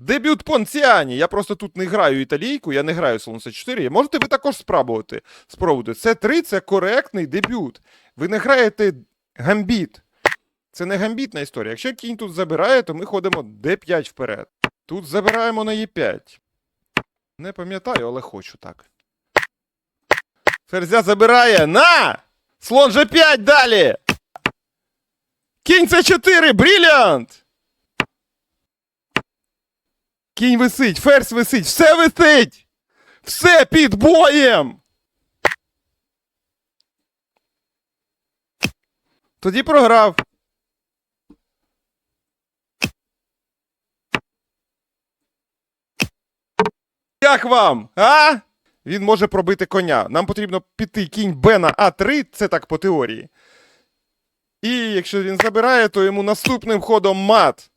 Дебют Понціані. Я просто тут не граю італійку, я не граю слон С4. Можете ви також спробувати. спробувати. С3 це коректний дебют. Ви не граєте гамбіт. Це не гамбітна історія. Якщо кінь тут забирає, то ми ходимо d5 вперед. Тут забираємо на e5. Не пам'ятаю, але хочу так. Ферзя забирає. На! Слон G5 далі! Кінь С4, бріліант! Кінь висить, ферзь висить, все висить! Все під боєм! Тоді програв. Як вам? А? Він може пробити коня. Нам потрібно піти кінь Б на А3, це так по теорії. І якщо він забирає, то йому наступним ходом мат.